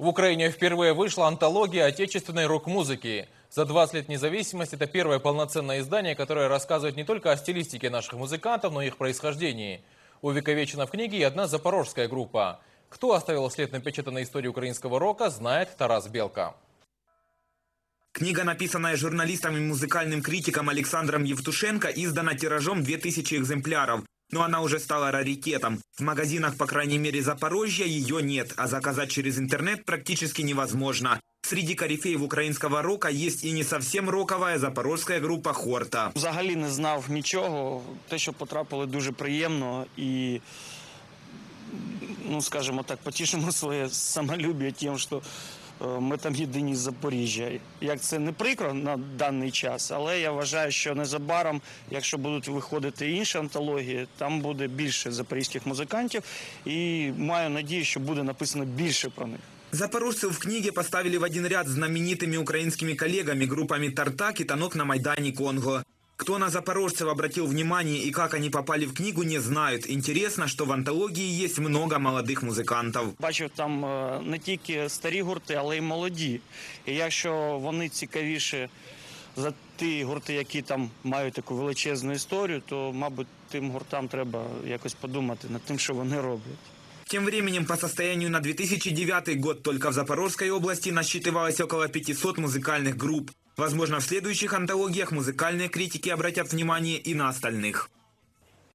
В Украине впервые вышла антология отечественной рок-музыки. За 20 лет независимости это первое полноценное издание, которое рассказывает не только о стилистике наших музыкантов, но и их происхождении. Увековечена в книге и одна запорожская группа. Кто оставил след напечатанной истории украинского рока, знает Тарас Белка. Книга, написанная журналистом и музыкальным критиком Александром Евтушенко, издана тиражом 2000 экземпляров Но она уже стала раритетом. В магазинах, по крайней мере, Запорожья ее нет, а заказать через интернет практически невозможно. Среди корифеев украинского рока есть и не совсем роковая запорожская группа «Хорта». Взагалі не знав нічого. Те, що потрапили, дуже приємно і, ну скажімо так, потішимо своє самолюбие тим, що е, ми там єдині з Запоріжжя. Як це не прикро на даний час, але я вважаю, що незабаром, якщо будуть виходити інші антології, там буде більше запорізьких музикантів, і маю надію, що буде написано більше про них. Запорожцев в книге поставили в один ряд с знаменитыми украинскими коллегами группами «Тартак» и «Танок на Майдане Конго». Кто на запорожцев обратил внимание и как они попали в книгу, не знают. Интересно, что в антологии есть много молодых музыкантов. Бачив там е, не тільки старі гурти, але й молоді. І якщо вони цікавіші за ті гурти, які там мають таку величезну історію, то, мабуть, тим гуртам треба якось подумати над тим, що вони роблять. Тем временем, по состоянию на 2009 год только в Запорожской области насчитывалось около 500 музыкальных групп. Возможно, в следующих антологиях музыкальные критики обратят внимание и на остальных.